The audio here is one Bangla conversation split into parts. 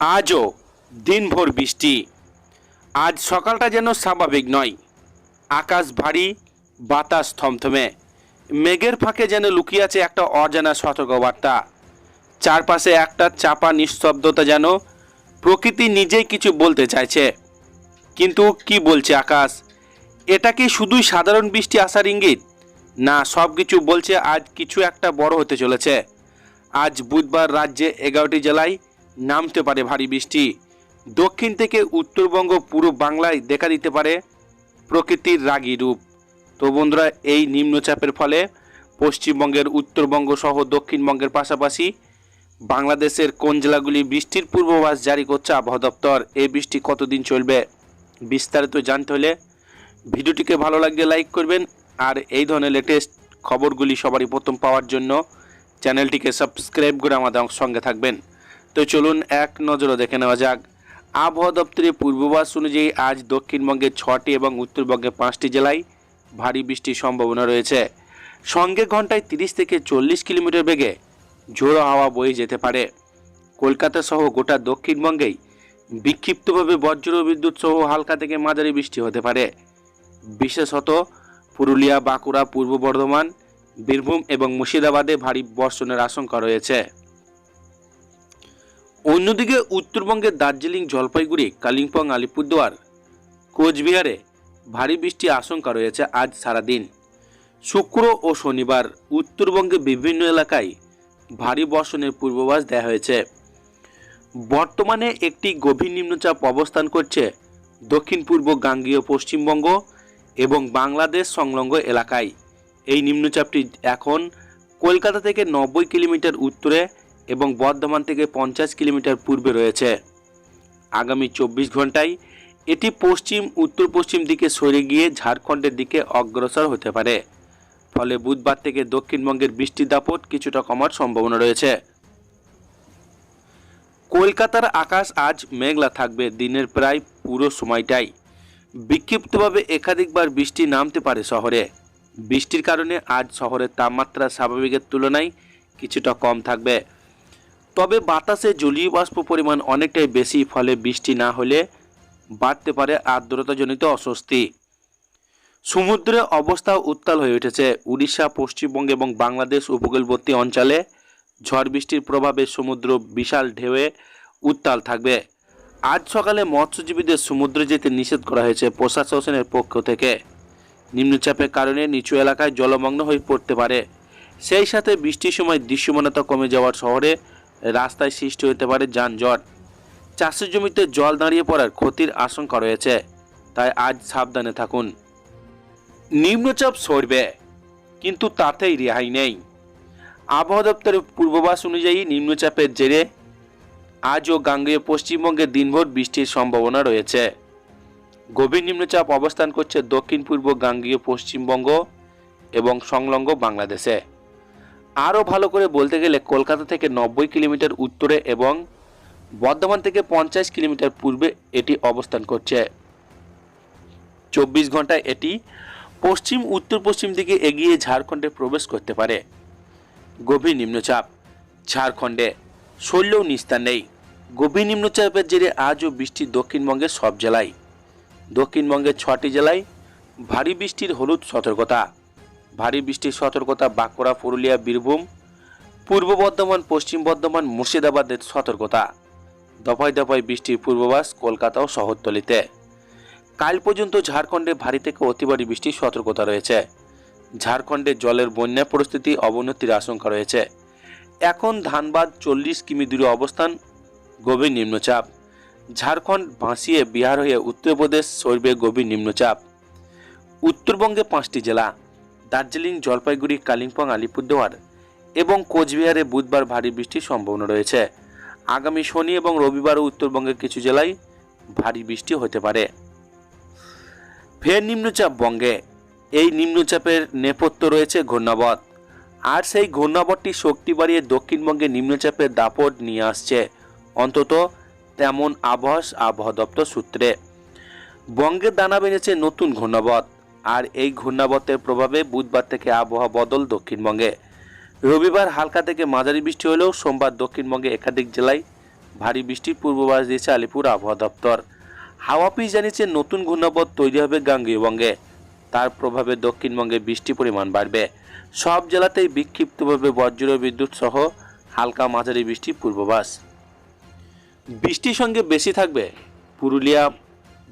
আজও দিনভর বৃষ্টি। আজ সকালটা যেন স্বাভাবিক নয়। আকাশ ভারী, বাতাস থমথমে। মেঘের ফাঁকে যেন লুকিয়ে আছে একটা অজানা সতর্কবার্তা। চারপাশে একটা চাপা নিস্তব্ধতা যেন প্রকৃতি নিজেই কিছু বলতে চাইছে। কিন্তু কি বলছে আকাশ? এটা কি শুধুই সাধারণ বৃষ্টি আসার ইঙ্গিত? না সব কিছু বলছে আজ কিছু একটা বড় হতে চলেছে। আজ বুধবার রাজ্যে এগারোটি জেলায় নামতে পারে ভারী বৃষ্টি। দক্ষিণ থেকে উত্তরবঙ্গ পুরো বাংলায় দেখা দিতে পারে প্রকৃতির রাগী রূপ। তো বন্ধুরা, এই নিম্নচাপের ফলে পশ্চিমবঙ্গের উত্তরবঙ্গ সহ দক্ষিণবঙ্গের পাশাপাশি বাংলাদেশের কোন জেলাগুলি বৃষ্টির পূর্বাভাস জারি করছে আবহাওয়া দপ্তর, এই বৃষ্টি কতদিন চলবে বিস্তারিত জানতে হলে ভিডিওটিকে ভালো লাগলে লাইক করবেন আর এই ধরনের লেটেস্ট খবরগুলি সবারই প্রথম পাওয়ার জন্য চ্যানেলটিকে সাবস্ক্রাইব করে আমাদের সঙ্গে থাকবেন। তো চলুন এক নজরে দেখে নেওয়া যাক। আবহাওয়া দপ্তরের পূর্বাভাস অনুযায়ী আজ দক্ষিণবঙ্গের ছটি এবং উত্তরবঙ্গের পাঁচটি জেলায় ভারী বৃষ্টির সম্ভাবনা রয়েছে। সঙ্গে ঘন্টায় তিরিশ থেকে চল্লিশ কিলোমিটার বেগে ঝোড়ো হাওয়া বয়ে যেতে পারে। কলকাতা সহ গোটা দক্ষিণবঙ্গেই বিক্ষিপ্তভাবে বজ্র বিদ্যুৎ সহ হালকা থেকে মাঝারি বৃষ্টি হতে পারে। বিশেষত পুরুলিয়া, বাঁকুড়া, পূর্ব বর্ধমান, বীরভূম এবং মুর্শিদাবাদে ভারী বর্ষণের আশঙ্কা রয়েছে। অন্যদিকে উত্তরবঙ্গের দার্জিলিং, জলপাইগুড়ি, কালিম্পং, আলিপুরদুয়ার, কোচবিহারে ভারী বৃষ্টির আশঙ্কা রয়েছে আজ সারাদিন। শুক্র ও শনিবার উত্তরবঙ্গে বিভিন্ন এলাকায় ভারী বর্ষণের পূর্বাভাস দেওয়া হয়েছে। বর্তমানে একটি গভীর নিম্নচাপ অবস্থান করছে দক্ষিণ পূর্ব গাঙ্গীয় পশ্চিমবঙ্গ এবং বাংলাদেশ সংলগ্ন এলাকায়। এই নিম্নচাপটি এখন কলকাতা থেকে নব্বই কিলোমিটার উত্তরে এবং বর্ধমান থেকে পঞ্চাশ কিলোমিটার পূর্বে রয়েছে। আগামী চব্বিশ ঘন্টায় এটি পশ্চিম উত্তর পশ্চিম দিকে সরে গিয়ে ঝাড়খণ্ডের দিকে অগ্রসর হতে পারে। ফলে বুধবার থেকে দক্ষিণবঙ্গের বৃষ্টির দাপট কিছুটা কমার সম্ভাবনা রয়েছে। কলকাতার আকাশ আজ মেঘলা থাকবে দিনের প্রায় পুরো সময়টাই। বিক্ষিপ্তভাবে একাধিকবার বৃষ্টি নামতে পারে শহরে। বৃষ্টির কারণে আজ শহরের তাপমাত্রা স্বাভাবিকের তুলনায় কিছুটা কম থাকবে। তবে বাতাসে জলীয় বাষ্প পরিমাণ অনেকটাই বেশি, ফলে বৃষ্টি না হলে বাড়তে পারে আর্দ্রতাজনিত অস্বস্তি। সমুদ্রে অবস্থা উত্তাল হয়ে উঠেছে। উড়িষ্যা, পশ্চিমবঙ্গ এবং বাংলাদেশ উপকূলবর্তী অঞ্চলে ঝড় বৃষ্টির প্রভাবে সমুদ্র বিশাল ঢেউয়ে উত্তাল থাকবে। আজ সকালে মৎস্যজীবীদের সমুদ্রে যেতে নিষেধ করা হয়েছে প্রশাসনের পক্ষ থেকে। নিম্নচাপের কারণে নিচু এলাকায় জলমগ্ন হয়ে পড়তে পারে। সেই সাথে বৃষ্টির সময় দৃশ্যমানতা কমে যাওয়ার শহরে রাস্তায় সৃষ্টি হতে পারে যানজট। চাষের জমিতে জল দাঁড়িয়ে পড়ার ক্ষতির আশঙ্কা রয়েছে, তাই আজ সাবধানে থাকুন। নিম্নচাপ সরবে, কিন্তু তাতেই রেহাই নেই। আবহাওয়া দপ্তরের পূর্বাভাস অনুযায়ী নিম্নচাপের জেরে আজও গাঙ্গেয় পশ্চিমবঙ্গে দিনভর বৃষ্টির সম্ভাবনা রয়েছে। গভীর নিম্নচাপ অবস্থান করছে দক্ষিণ পূর্ব গাঙ্গীয় পশ্চিমবঙ্গ এবং সংলগ্ন বাংলাদেশে। আরও ভালো করে বলতে গেলে কলকাতা থেকে নব্বই কিলোমিটার উত্তরে এবং বর্ধমান থেকে পঞ্চাশ কিলোমিটার পূর্বে এটি অবস্থান করছে। চব্বিশ ঘন্টায় এটি পশ্চিম উত্তর পশ্চিম দিকে এগিয়ে ঝাড়খণ্ডে প্রবেশ করতে পারে। গভীর নিম্নচাপ, ঝাড়খণ্ডে সরলেও নিস্তার নেই। গভীর নিম্নচাপের জেরে আজও বৃষ্টি দক্ষিণবঙ্গের সব জেলায়। দক্ষিণবঙ্গের ছটি জেলায় ভারী বৃষ্টির হলুদ সতর্কতা। ভারী বৃষ্টির সতর্কতা বাঁকুড়া, পুরুলিয়া, বীরভূম, পূর্ব বর্ধমান, পশ্চিম বর্ধমান, মুর্শিদাবাদের সতর্কতা। দফায় দফায় বৃষ্টির পূর্বাভাস কলকাতা ও শহরতলিতে। কাল পর্যন্ত ঝাড়খণ্ডে ভারী থেকে অতি ভারী বৃষ্টির সতর্কতা রয়েছে। ঝাড়খণ্ডে জলের বন্যা পরিস্থিতি অবনতির আশঙ্কা রয়েছে। এখন ধানবাদ চল্লিশ কিমি দূরে অবস্থান, গভীর নিম্নচাপ। ঝাড়খণ্ড ভাসিয়ে বিহার হয়ে উত্তরপ্রদেশ সরবে গভীর নিম্নচাপ। উত্তরবঙ্গে পাঁচটি জেলা দার্জিলিং, জলপাইগুড়ি, কালিম্পং, আলিপুরদুয়ার এবং কোচবিহারে বুধবার ভারী বৃষ্টির সম্ভাবনা রয়েছে। আগামী শনি এবং রবিবারও উত্তরবঙ্গের কিছু জেলায় ভারী বৃষ্টি হতে পারে। ফের নিম্নচাপ বঙ্গে। এই নিম্নচাপের নেপথ্য রয়েছে ঘূর্ণাবত। আর সেই ঘূর্ণাবতটি শক্তি বাড়িয়ে দক্ষিণবঙ্গে নিম্নচাপের দাপট নিয়ে আসছে। অন্তত তেমন আবহাওয়া আবহাওয়া দপ্তর সূত্রে। বঙ্গের দানা বেঁধেছে নতুন ঘূর্ণাবত। আর এই ঘূর্ণাবতের প্রভাবে বুধবার থেকে আবহাওয়া বদল দক্ষিণবঙ্গে। রবিবার হালকা থেকে মাঝারি বৃষ্টি হলেও সোমবার দক্ষিণবঙ্গে একাধিক জেলায় ভারী বৃষ্টির পূর্বাভাস দিয়েছে আলিপুর আবহাওয়া দপ্তর। হাওয়া অফিস জানিয়েছে নতুন ঘূর্ণাবর্ত তৈরি হবে গাঙ্গেয়বঙ্গে। তার প্রভাবে দক্ষিণবঙ্গে বৃষ্টি পরিমাণ বাড়বে। সব জেলাতেই বিক্ষিপ্তভাবে বজ্র বিদ্যুৎ সহ হালকা মাঝারি বৃষ্টির পূর্বাভাস। বৃষ্টির সঙ্গে বেশি থাকবে পুরুলিয়া,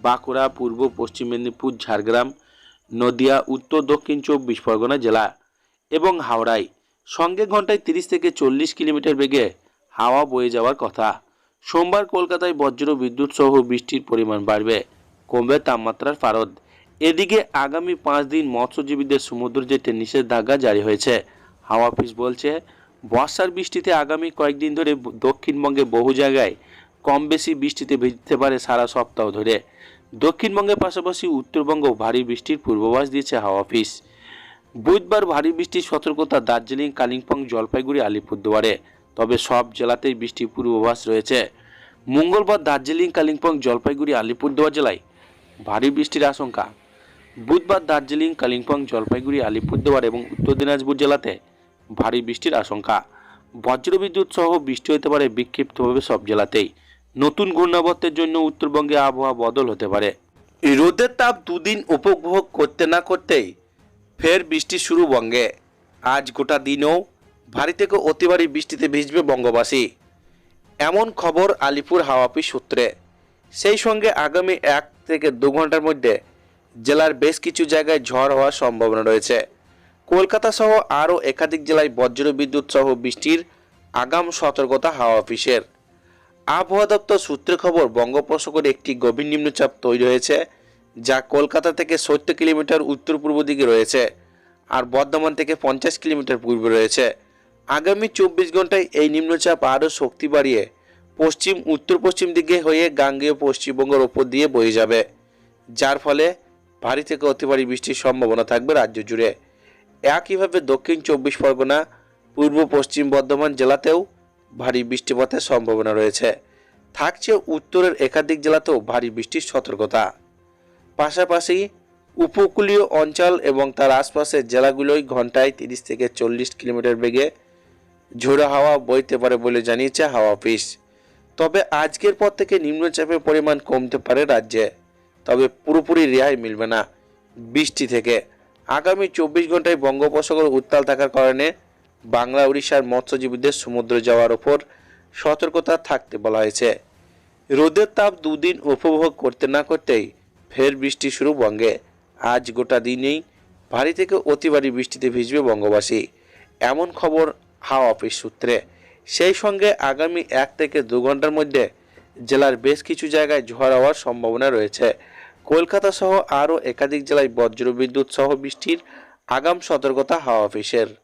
বাঁকুড়া, পূর্ব পশ্চিম মেদিনীপুর, ঝাড়গ্রাম নদিয়া, উত্তর, দক্ষিণ চব্বিশ পরগনা জেলা এবং হাওড়ায়। সঙ্গে ঘন্টায় তিরিশ থেকে চল্লিশ কিলোমিটার বেগে হাওয়া বয়ে যাওয়ার কথা। সোমবার কলকাতায় বজ্র, বিদ্যুৎ সহ বৃষ্টির পরিমাণ বাড়বে। কমবে তাপমাত্রার ফারদ। এদিকে আগামী পাঁচ দিন মৎস্যজীবীদের সমুদ্র যেতে নিষেধাজ্ঞা জারি হয়েছে। হাওয়া অফিস বলছে, বর্ষার বৃষ্টিতে আগামী কয়েকদিন ধরে দক্ষিণবঙ্গে বহু জায়গায় কম বেশি বৃষ্টিতে ভিজতে পারে সারা সপ্তাহ ধরে। দক্ষিণবঙ্গের পাশাপাশি উত্তরবঙ্গ ভারী বৃষ্টির পূর্বাভাস দিয়েছে হাওয়া অফিস। বুধবার ভারী বৃষ্টির সতর্কতা দার্জিলিং, কালিম্পং, জলপাইগুড়ি, আলিপুরদুয়ারে। তবে সব জেলাতেই বৃষ্টির পূর্বাভাস রয়েছে। মঙ্গলবার দার্জিলিং, কালিম্পং, জলপাইগুড়ি, আলিপুরদুয়ার জেলায় ভারী বৃষ্টির আশঙ্কা। বুধবার দার্জিলিং, কালিম্পং, জলপাইগুড়ি, আলিপুরদুয়ার এবং উত্তর দিনাজপুর জেলাতে ভারী বৃষ্টির আশঙ্কা। বজ্রবিদ্যুৎ সহ বৃষ্টি হতে পারে বিক্ষিপ্তভাবে সব জেলাতেই। নতুন ঘূর্ণাবর্তের জন্য উত্তরবঙ্গে আবহাওয়া বদল হতে পারে। রোদের তাপ দুদিন উপভোগ করতে না করতেই ফের বৃষ্টি শুরু বঙ্গে। আজ গোটা দিনও ভারী থেকে অতি ভারী বৃষ্টিতে ভিজবে বঙ্গবাসী। এমন খবর আলিপুর হাওয়াপি সূত্রে। সেই সঙ্গে আগামী এক থেকে দু ঘণ্টার মধ্যে জেলার বেশ কিছু জায়গায় ঝড় হওয়ার সম্ভাবনা রয়েছে। কলকাতা সহ আরও একাধিক জেলায় বজ্র বিদ্যুৎ সহ বৃষ্টির আগাম সতর্কতা হাওয়া অফিসের। আবহাওয়া দপ্তর সূত্রে খবর, বঙ্গোপসাগরে একটি গভীর নিম্নচাপ তৈরি হয়েছে, যা কলকাতা থেকে সত্তর কিলোমিটার উত্তর পূর্ব দিকে রয়েছে আর বর্ধমান থেকে পঞ্চাশ কিলোমিটার পূর্বে রয়েছে। আগামী চব্বিশ ঘন্টায় এই নিম্নচাপ আরও শক্তি বাড়িয়ে পশ্চিম উত্তর পশ্চিম দিকে হয়ে গাঙ্গেয় পশ্চিমবঙ্গের ওপর দিয়ে বয়ে যাবে। যার ফলে ভারী থেকে অতি ভারী বৃষ্টির সম্ভাবনা থাকবে রাজ্য জুড়ে। একইভাবে দক্ষিণ চব্বিশ পরগনা পূর্ব পশ্চিম বর্ধমান জেলাতেও ভারী বৃষ্টিপাতের সম্ভাবনা রয়েছে। থাকছে উত্তরের একাধিক জেলাতেও ভারী বৃষ্টির সতর্কতা। পাশাপাশি উপকূলীয় অঞ্চল এবং তার আশপাশের জেলাগুলোই ঘন্টায় তিরিশ থেকে চল্লিশ কিলোমিটার বেগে ঝোড়ো হাওয়া বইতে পারে বলে জানিয়েছে হাওয়া অফিস। তবে আজকের পর থেকে নিম্নচাপের পরিমাণ কমতে পারে রাজ্যে। তবে পুরোপুরি রেহাই মিলবে না বৃষ্টি থেকে। আগামী চব্বিশ ঘন্টায় বঙ্গোপসাগর উত্তাল থাকার কারণে বাংলা, উড়িষ্যার মৎস্যজীবীদের সমুদ্রে যাওয়ার ওপর সতর্কতা থাকতে বলা হয়েছে। রোদের তাপ দুদিন উপভোগ করতে না করতেই ফের বৃষ্টি শুরু বঙ্গে। আজ গোটা দিনেই ভারী থেকে অতি ভারী বৃষ্টিতে ভিজবে বঙ্গবাসী। এমন খবর হাওয়া অফিস সূত্রে। সেই সঙ্গে আগামী এক থেকে দু ঘণ্টার মধ্যে জেলার বেশ কিছু জায়গায় ঝড় হওয়ার সম্ভাবনা রয়েছে। কলকাতা সহ আরও একাধিক জেলায় বজ্রবিদ্যুৎ সহ বৃষ্টির আগাম সতর্কতা হাওয়া অফিসের।